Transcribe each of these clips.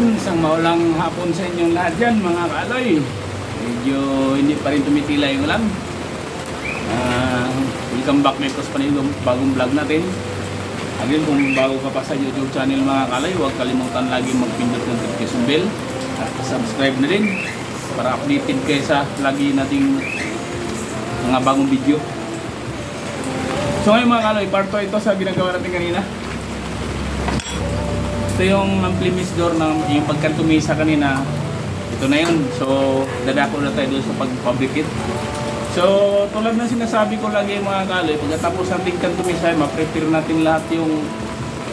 Yan, isang maulang hapon sa inyong lahat dyan mga kaaloy. Medyo hindi pa rin tumitila yung ulan. Ah, welcome back may pa rin yung bagong vlog natin. Again, kung bago ka pa sa YouTube channel mga kalay, huwag kalimutan lagi magpindot ng notification bell at subscribe na din para updated kayo sa lagi nating mga bagong video. So ngayon mga kalay, part 2 ito sa ginagawa natin kanina. Ito yung ampli door na yung pagkantumisa kanina. Ito na yun. So, dadako na tayo doon sa pag-fabricate. So, tulad ng sinasabi ko lagi mga kaloy, pagkatapos natin kantumisa, ma-prepare natin lahat yung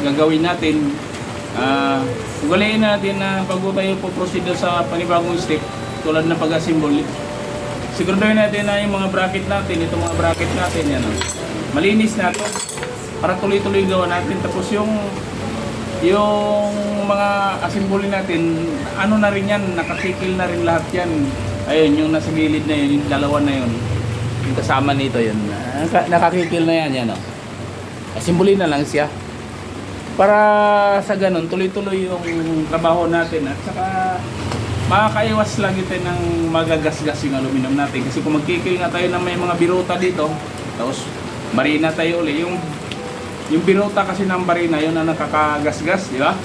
gagawin natin. Ah, ugaliin natin na bago tayo po proceed sa panibagong step, tulad ng pag-assemble, siguraduhin natin na yung mga bracket natin, itong mga bracket natin, yan, oh. malinis na to para tuloy-tuloy gawa natin. Tapos yung yung mga assembly natin, ano na rin yan, nakasikil na rin lahat yan. Ayun, yung nasa gilid na yun, yung dalawa na yun. Yung kasama nito yun. Naka, nakakikil na yan, yan o. Assembly na lang siya. Para sa ganun, tuloy-tuloy yung trabaho natin. At saka, makakaiwas lang ito ng magagasgas yung aluminum natin. Kasi kung magkikil nga tayo ng may mga biruta dito, tapos marina tayo uli, yung yung biruta kasi ng barina, yun ang nakakagasgas, di ba?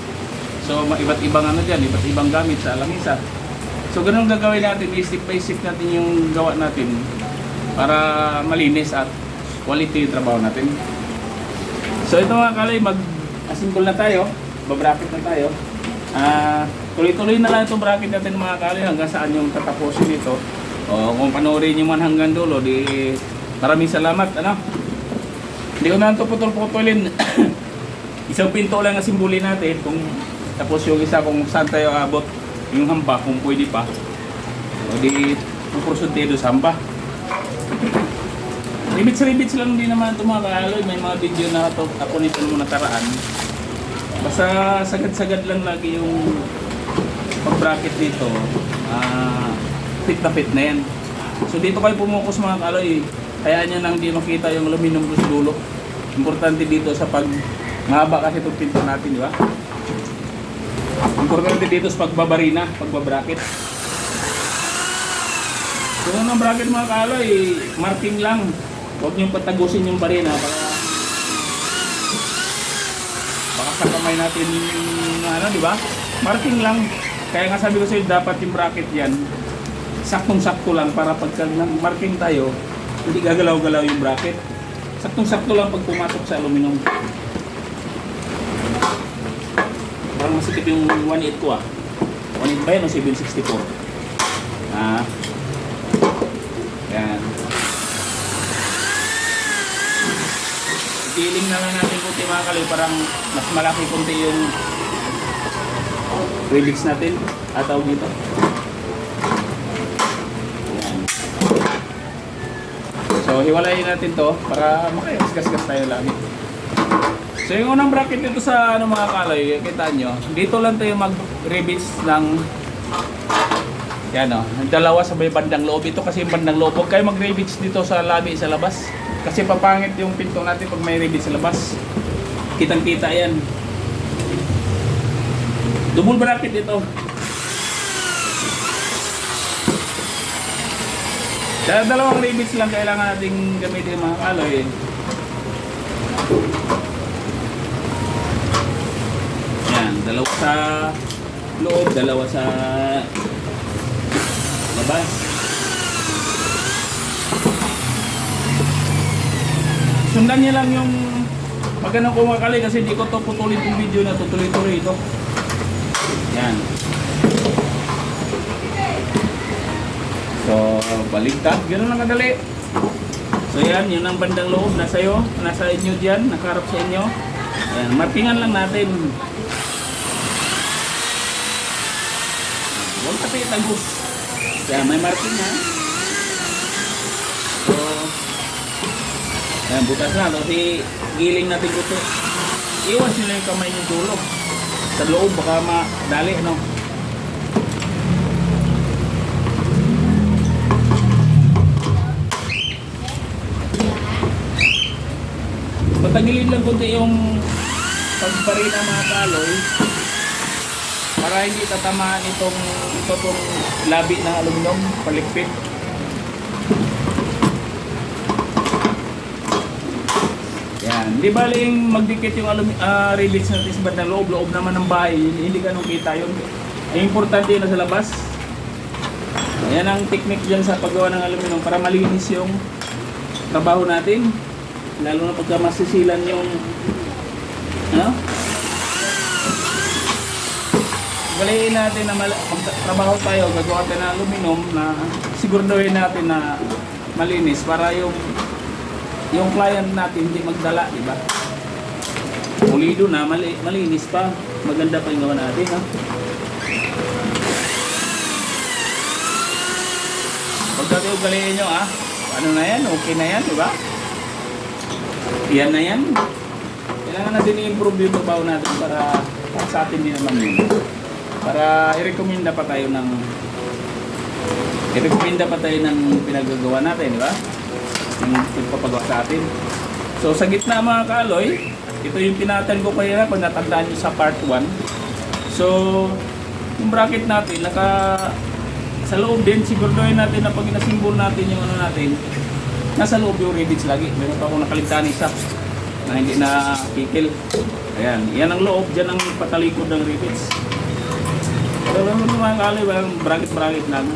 So, iba't ibang ano dyan, iba't ibang gamit sa langisa. So, ganun gagawin natin, isip by isip natin yung gawa natin para malinis at quality yung trabaho natin. So, ito mga kalay, mag-assemble na tayo, babracket na tayo. Ah, tuloy-tuloy na lang itong bracket natin mga kalay hanggang saan yung tatapusin nito. O, kung panoorin nyo man hanggang dulo, di maraming salamat, ano? Hindi ko na ito putol-putulin. Isang pinto lang ang simbuli natin kung tapos yung isa kung saan tayo abot yung hamba kung pwede pa. O di doon sa hamba. Ribits-ribits lang din naman ito mga kaaloy. May mga video na ito ako nito nung nakaraan. Basta sagad-sagad lang lagi yung pag-bracket dito. Ah, fit na fit na yan. So dito kayo pumukus mga kaaloy. Kaya nyo nang di makita yung aluminum sa dulo. Importante dito sa pag mahaba kasi itong pinto natin, di ba? Importante dito sa pagbabarina, pagbabracket. Kung ano ang bracket mga kaloy, marking lang. Huwag niyong patagusin yung barina para baka sa kamay natin ano, di ba? Marking lang. Kaya nga sabi ko sa'yo, dapat yung bracket yan, saktong-sakto lang para pagka marking tayo, hindi gagalaw-galaw yung bracket. Saktong-sakto lang pag pumasok sa aluminum. Parang masikip yung 1.8 ko ah. 1.8 ba yan o 764? Ah. Yan. Feeling na lang natin kunti mga kaloy. Parang mas malaki kunti yung rivets natin. At tawag dito. So, hiwalayin natin to para makayas-gas-gas tayo lagi. So, yung unang bracket dito sa ano mga kaloy, kita nyo, dito lang tayo mag-rivets ng yan o, dalawa sa may bandang loob. Ito kasi yung bandang loob. Huwag kayo mag-rivets dito sa labi sa labas. Kasi papangit yung pinto natin pag may rivets sa labas. Kitang-kita yan. Double bracket ito. Dahil dalawang rivets lang kailangan nating gamitin mga kaloy. Yan, dalawa sa loob, dalawa sa labas. Sundan niya lang yung ano kumakali kasi hindi ko to putulin yung video na to, tuloy-tuloy ito. Yan. So, baligtad. Ganun lang kadali. So yan, yun ang bandang loob. Nasa iyo, nasa inyo dyan, nakaharap sa inyo. Yan, markingan lang natin. Huwag tapi tagus. Yan, may marking na. So, yan, butas na. Tapos giling natin. Iwas nyo lang yung kamay nyo dulo. Sa loob, baka madali, ano. Patagilid lang kunti yung pagbarina mga kaloy. para hindi tatamaan itong ito tong labi ng aluminum palikpit. Yan. Di baling magdikit yung alumi, uh, rivets natin sa bandang loob, loob naman ng bahay, hindi ganun kita yun. Ang importante yun na sa labas. Yan ang technique dyan sa paggawa ng aluminum para malinis yung trabaho natin. Lalo na pagka masisilan yung ano? Galiin natin na mal- pag trabaho tayo, gagawa tayo ng aluminum na siguraduhin natin na malinis para yung yung client natin hindi magdala, di ba? Pulido na, mali, malinis pa. Maganda pa yung gawa natin, ha? Pagka ugaliin nyo, ah, ano na yan, okay na yan, di ba? Yan na yan. Kailangan natin i-improve yung trabaho natin para, sa atin din naman yun. Para i-recommenda pa tayo ng i-recommenda pa tayo ng pinagagawa natin, di ba? Yung pagpapagawa sa atin. So sa gitna mga kaaloy, ito yung tinatan ko kaya kung natandaan nyo sa part 1. So, yung bracket natin, naka sa loob din, siguraduhin natin na pag natin yung ano natin, nasa loob yung rivets lagi. Meron pa akong nakaligtaan isa na hindi na kikil. Ayan, yan ang loob, dyan ang patalikod ng rivets. Pero ano mga kaloy, walang bracket-bracket lang.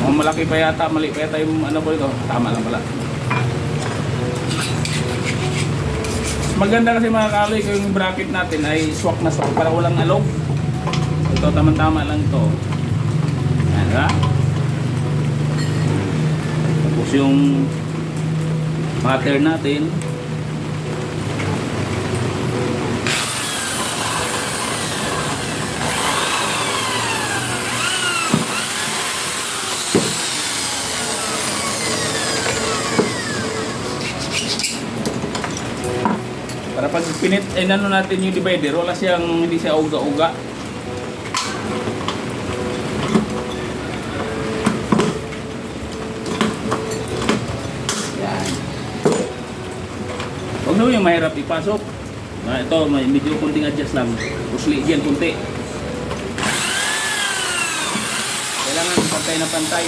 Mukhang malaki pa yata, mali pa yata yung ano ko ito. Tama lang pala. Maganda kasi mga kung yung bracket natin ay swak na swak para walang alog. Ito tama-tama lang to. Yan ba? Tapos yung pattern natin. Para pag pinit, eh, ano natin yung divider, wala siyang, hindi siya uga-uga. Yan. Huwag naman yung mahirap ipasok. Ah, ito, may medyo kunting adjust lang. Pusli dyan, kunti. Kailangan pantay na pantay.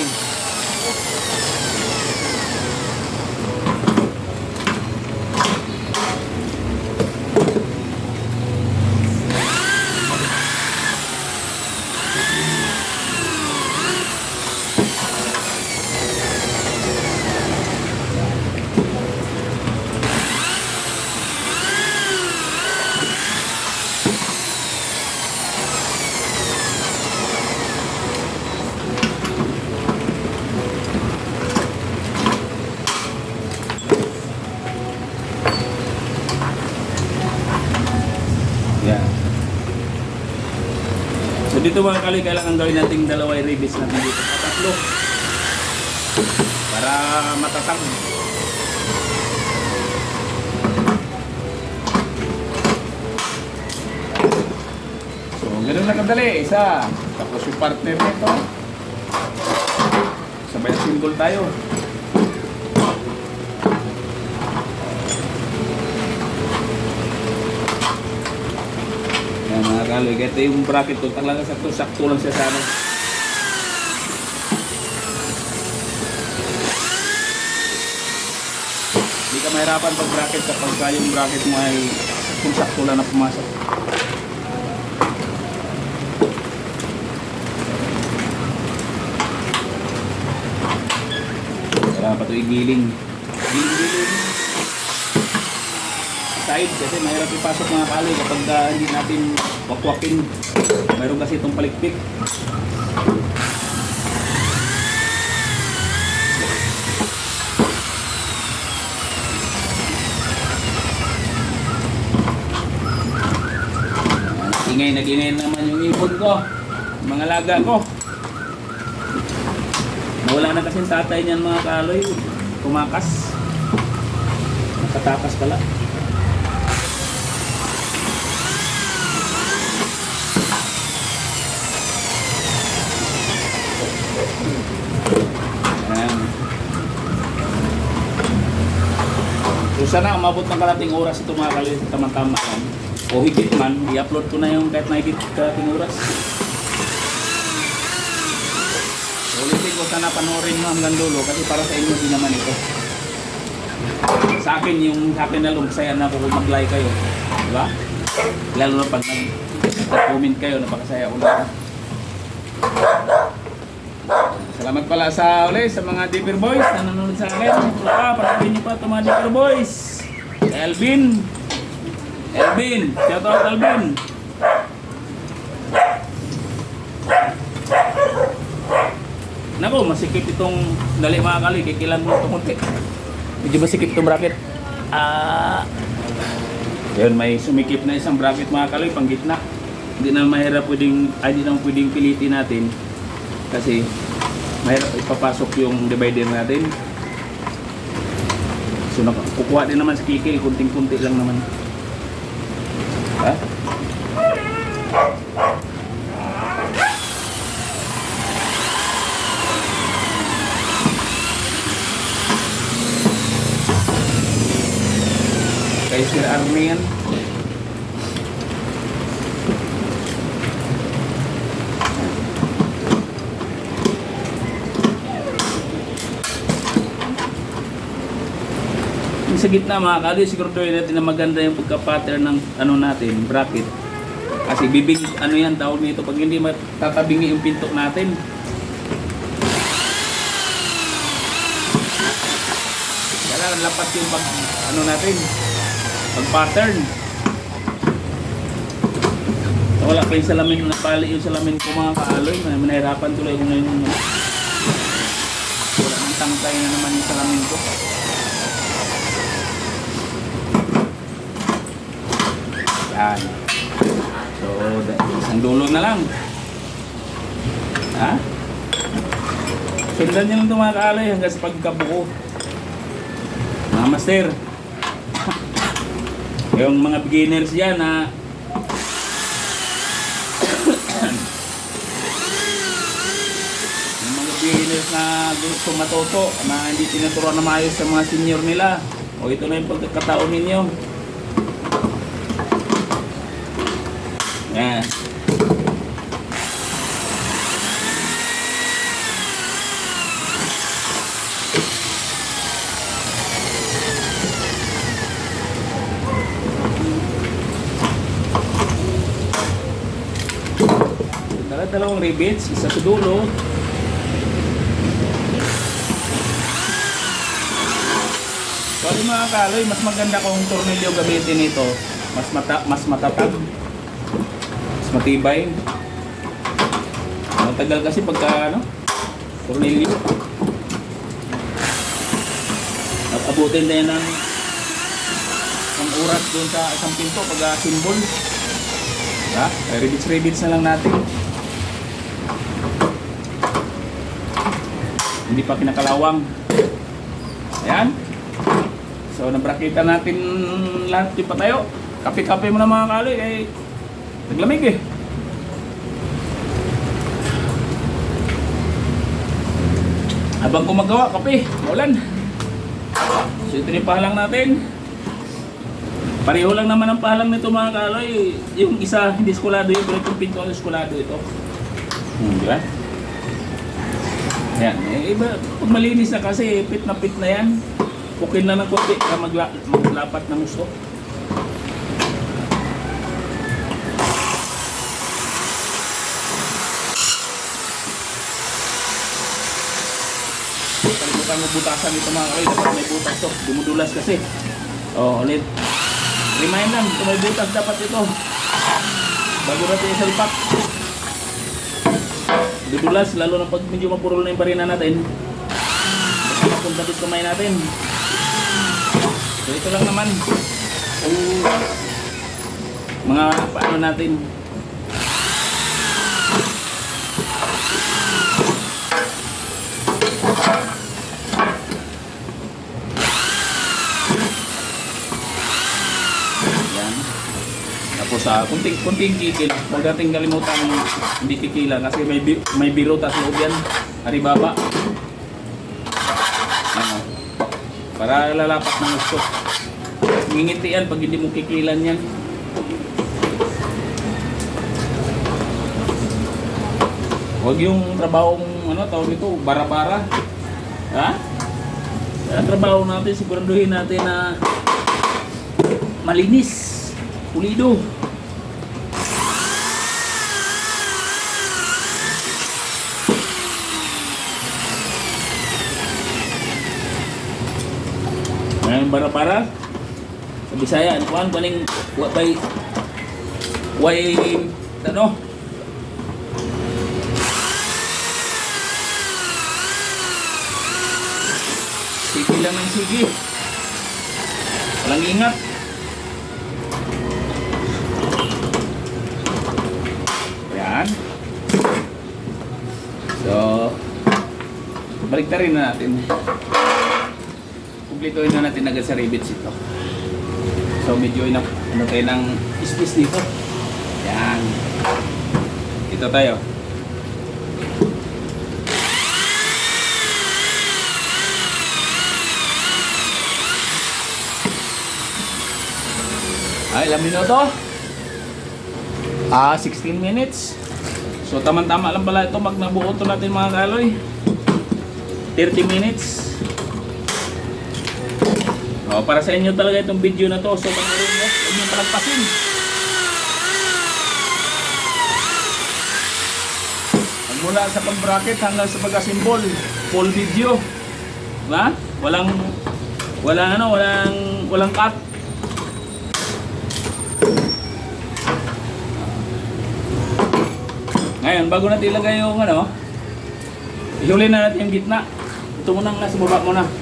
Yan. So dito mga kali, kailangan gawin nating dalawa yung ribs natin dito. At Tatlo. Para matatag. So, ganun na kadali. Isa. Tapos yung partner nito. Sabay symbol tayo. Kaloy, ito yung bracket ko, talaga sakto, sakto lang siya sa ano. Hindi ka mahirapan pag bracket kapag ka yung bracket mo ay kung sakto lang na pumasok. Kailangan pa ito igiling. Giling-giling side kasi mahirap ipasok mga kaloy kapag ah, hindi natin wakwakin. Mayroon kasi itong palikpik. Ingay, nag-ingay naman yung ibon ko. Mga laga ko. Nawala na kasi tatay niyan mga kaloy. Tumakas. Nakatakas pala. Ayan. So sana umabot ng kalating oras ito mga kalit, tama-tama lang. o higit man, i-upload ko na yung kahit na higit kalating oras. Ulitin ko sana panoorin mo hanggang dulo kasi para sa inyo din naman ito. Sa akin, yung sa akin na lumasaya na ako kung mag-like kayo. Di ba? Lalo na pag nag- nag-comment kayo, napakasaya ko na. Salamat pala sa uli sa mga Dipper Boys na nanonood sa akin. Pa, patuloy niyo pa ito mga Dipper Boys. Elvin. Elvin. Shout out Elvin. Nako, masikip itong dali mga kali. Kikilan mo ito kunti. Medyo masikip itong bracket. Ah. Yun, may sumikip na isang bracket mga kali, pang gitna. Hindi na mahirap pwedeng, ay hindi na pwedeng pilitin natin. Kasi mahirap ipapasok yung divider natin. So kukuha din naman sa kikil, kunting-kunti lang naman. Ha? Kay Sir Armin. Yung sa gitna mga kali, siguraduhin natin na maganda yung pagka-pattern ng ano natin, bracket. Kasi bibig, ano yan, tawag nito, pag hindi matatabingi yung pintok natin. Kailangan lapat yung pag, ano natin, pag-pattern. Wala pa yung salamin, napali yung salamin ko mga kaaloy, manahirapan tuloy ko ngayon. Wala nang tangkay na naman yung salamin ko. Yan. So, isang dulo na lang. Ha? Sundan nyo lang ito mga kaalay hanggang sa pagkabuo. Mga master. Yung mga beginners yan na yung mga beginners na gusto matuto na hindi tinuturuan na maayos sa mga senior nila. O ito na yung pagkakataon ninyo. Yan. Dala dalawang rivets, isa sa dulo. Ano mga kaloy, mas maganda kung tornilyo gamitin ito. Mas mata mas matatag. Matibay. Matagal kasi pagka ano, tornilyo. At abutin na ng ng oras doon sa isang pinto pag symbol. Ha? Ribits ribits na lang natin. Hindi pa kinakalawang. Ayan. So, nabrakita natin lahat yung patayo. Kape-kape mo na mga kaloy. Eh, naglamig eh. Habang gumagawa, kape. Maulan. So, ito yung pahalang natin. Pareho lang naman ang pahalang nito mga kaloy. Yung isa hindi skulado yung pero yung pinto ang skulado ito. Hmm, di ba? Yan. Eh, iba, pag malinis na kasi, pit na pit na yan. Pukin na ng konti magla maglapat ng gusto. Kalimutan mo butasan ito mga kaloy. Dapat may butas to. Dumudulas kasi. Oh, ulit. Remind lang, kung may butas dapat ito. Bago natin isalpak. Dudulas, lalo na pag medyo mapurol na yung barina natin. Kasi kung tapit kamay natin. So ito lang naman. Kung mga paano natin. po sa kunting, kunting kikil. Huwag natin kalimutan hindi kikila kasi may, may biro tas loob yan. Haribaba. Ano, para lalapat ng gusto. Ngingiti yan pag hindi mo kikilan yan. Huwag yung trabahong ano tawag ito, bara-bara. Ha? Ang trabaho natin, siguraduhin natin na malinis, pulido. Bara-bara. Sa Bisaya, ano kuhan, kuhaning, way, way, ano, Sige lang ng sige. Walang ingat. Yan. So, balik na rin na natin. Kumplituin na natin agad sa rivets ito. So, medyo ina ano tayo ng space dito. Yan. Ito tayo. Ay, ilang minuto? Ah, 16 minutes. So, tama-tama lang pala ito. Magnabuo to natin mga kaloy. 30 minutes. Oh, para sa inyo talaga itong video na to. So, panoorin nyo. Huwag nyo palagpasin. Magmula sa pag-bracket hanggang sa pag-assemble. Full video. Diba? Walang, walang ano, walang, walang cut. Ngayon, bago natin ilagay yung ano, ihuli na natin yung gitna. Ito muna nga sa baba muna.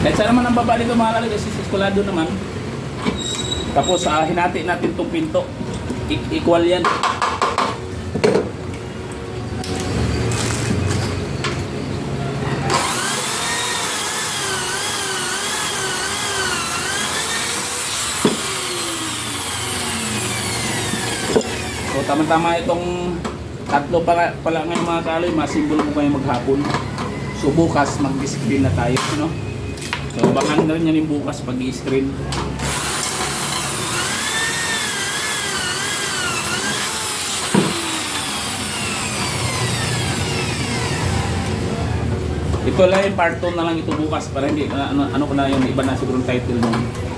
Kahit saan naman ang baba dito mga kalagay, kasi naman. Tapos uh, hinati natin itong pinto. I- equal yan. So tama-tama itong tatlo pala, pala ngayon mga kaloy, masimbolo mo kayo maghapon. So bukas mag-screen na tayo, no? So baka na rin yan yung bukas pag i-screen. Ito lang yung part 2 na lang ito bukas para hindi, ano, ano ko na yung iba na siguro title mo.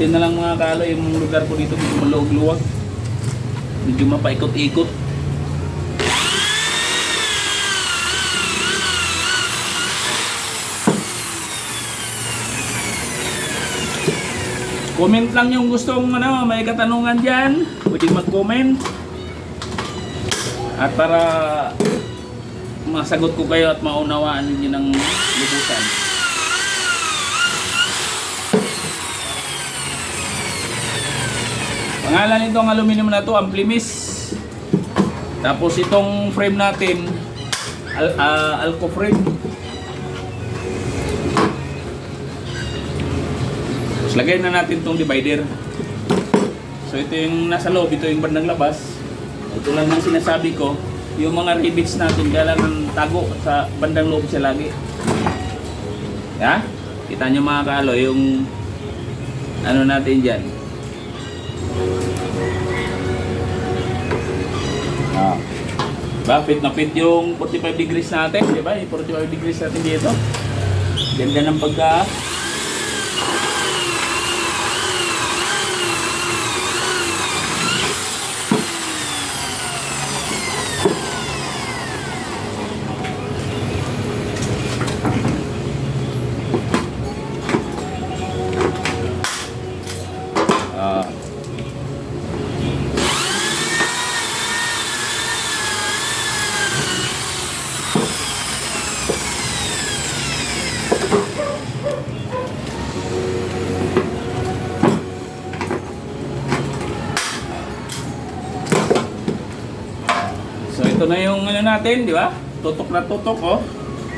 Buti na lang mga kalo yung lugar ko dito medyo maluwag-luwag. Medyo mapaikot-ikot. Comment lang yung gustong ano, may katanungan diyan. Pwede mag-comment. At para masagot ko kayo at maunawaan ninyo ng lubusan. Pangalan nitong aluminum na to, Amplimis. Tapos itong frame natin, al ah, Alco frame. Tapos lagay na natin itong divider. So ito yung nasa loob, ito yung bandang labas. Ito lang ang sinasabi ko, yung mga rivets natin kailangan tago sa bandang loob siya lagi. Ya? Kita nyo mga kalo, yung ano natin dyan. Ah. Diba? Fit na fit yung 45 degrees natin, di ba? Yung 45 degrees natin dito. Ganda ng pagka na yung ano natin, di ba? Tutok na tutok, oh.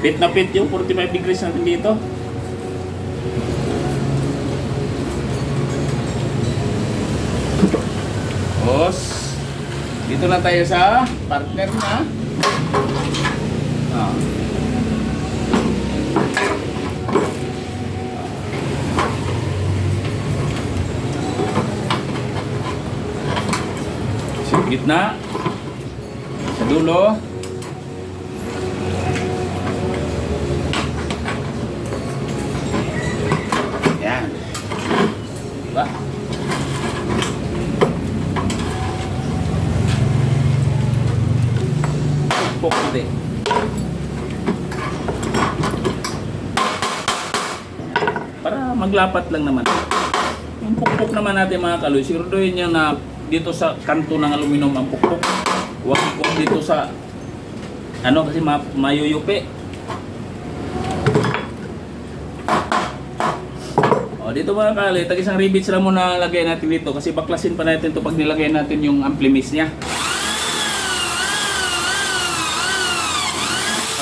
Pit na pit yung 45 degrees natin dito. Tapos, dito na tayo sa partner na Ah. Sa gitna. Dulo. Yan. Diba? Pokde. Para maglapat lang naman. Yung pukpok naman natin mga kaloy, siguraduhin nyo na dito sa kanto ng aluminum ang pukpok. Huwag huwag dito sa ano kasi ma mayuyupi. O dito mga kaloy, tag isang rivets lang muna lagay natin dito kasi baklasin pa natin to pag nilagay natin yung amplimis niya.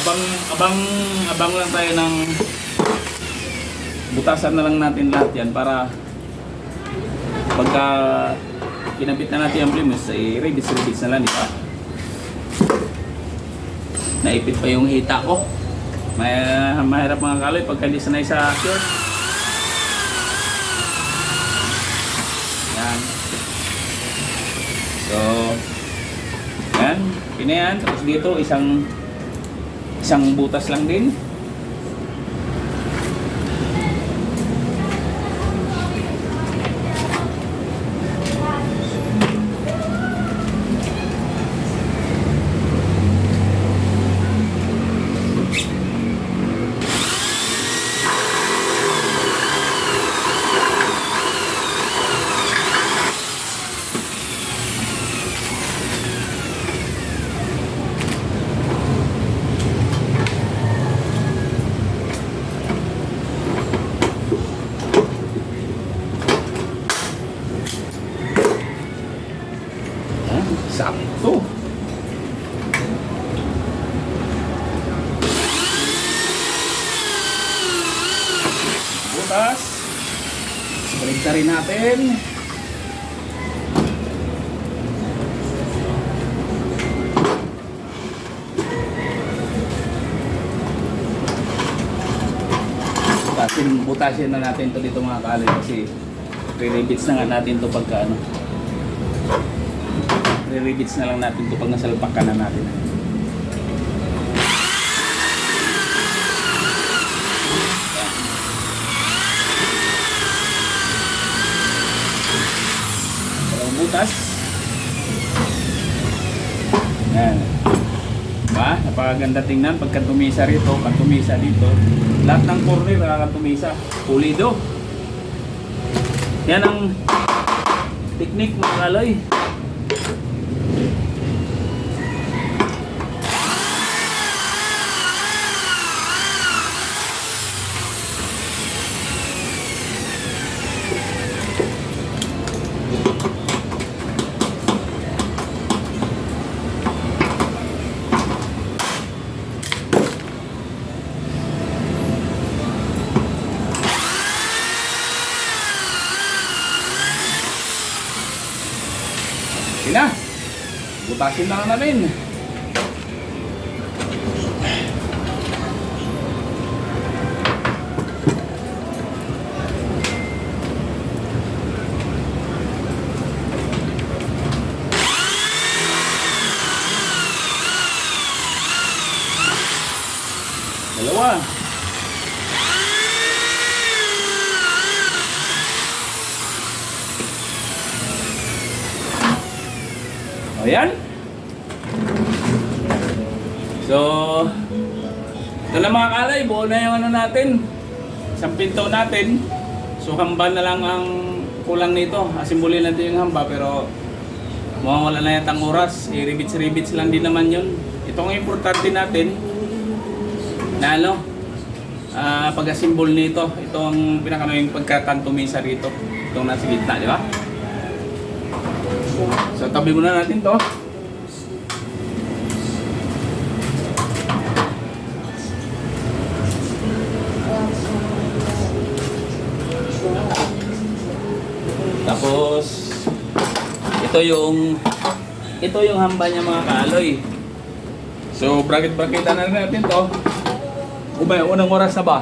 Abang abang abang lang tayo ng butasan na lang natin lahat yan para pagka kinabit na natin yung plimus, eh, ribis-ribis na lang, di? Naipit pa yung hita ko. May, mahirap mga kaloy pagka hindi sanay sa cure. Yan. So, yan. Pinayan. Tapos dito, isang isang butas lang din. Yan. Sakto. Butas. Baligta rin natin. Butasin, butasin na natin to dito mga kalay kasi re-rebits na nga natin to pagka ano. Re-rebits na lang natin to pag nasalpak ka na natin. Dalawang butas. Yan. Diba? Napakaganda tingnan pagka tumisa rito, pag tumisa dito. Lahat ng corner nakakatumisa. Pulido. Yan ang technique mga kaloy. Na. Butasin na namin. Natin. Isang pinto natin. So, hamba na lang ang kulang nito. Asimbulin natin yung hamba, pero mawawala na yata oras. I-ribits-ribits lang din naman yun. Ito ang importante natin na ano, ah pag-asimbol nito. Ito ang pinakano yung pagkakantumisa rito. Itong nasa gitna, di ba? So, tabi muna natin to. Ito yung ito yung hamba niya mga kaaloy. So, bracket-bracketan na natin to. Umay, unang oras na ba?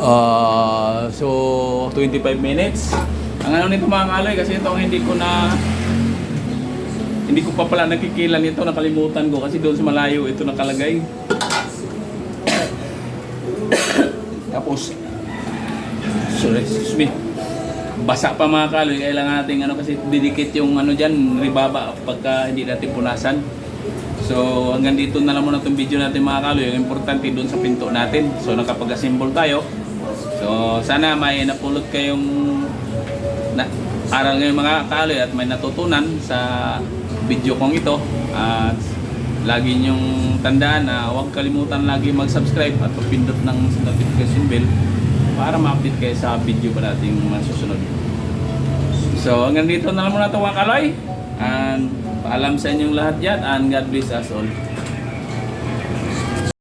Ah, so 25 minutes. Ang ano nito mga kaloy kasi ito hindi ko na hindi ko pa pala nakikilan ito, nakalimutan ko kasi doon sa malayo ito nakalagay. Tapos sorry, excuse me. Basa pa mga kaloy, kailangan natin ano kasi didikit yung ano diyan, ribaba pagka hindi natin punasan. So hanggang dito na lang muna itong video natin mga kaloy. Yung importante doon sa pinto natin. So nakapag-assemble tayo. So sana may napulot kayong na, aral ngayon mga kaloy at may natutunan sa video kong ito. At lagi niyong tandaan na huwag kalimutan lagi mag-subscribe at pindot ng notification bell para ma-update kayo sa video pa nating mga susunod. So hanggang dito na lang muna ito mga kaloy. And paalam sa inyong lahat yan and God bless us all.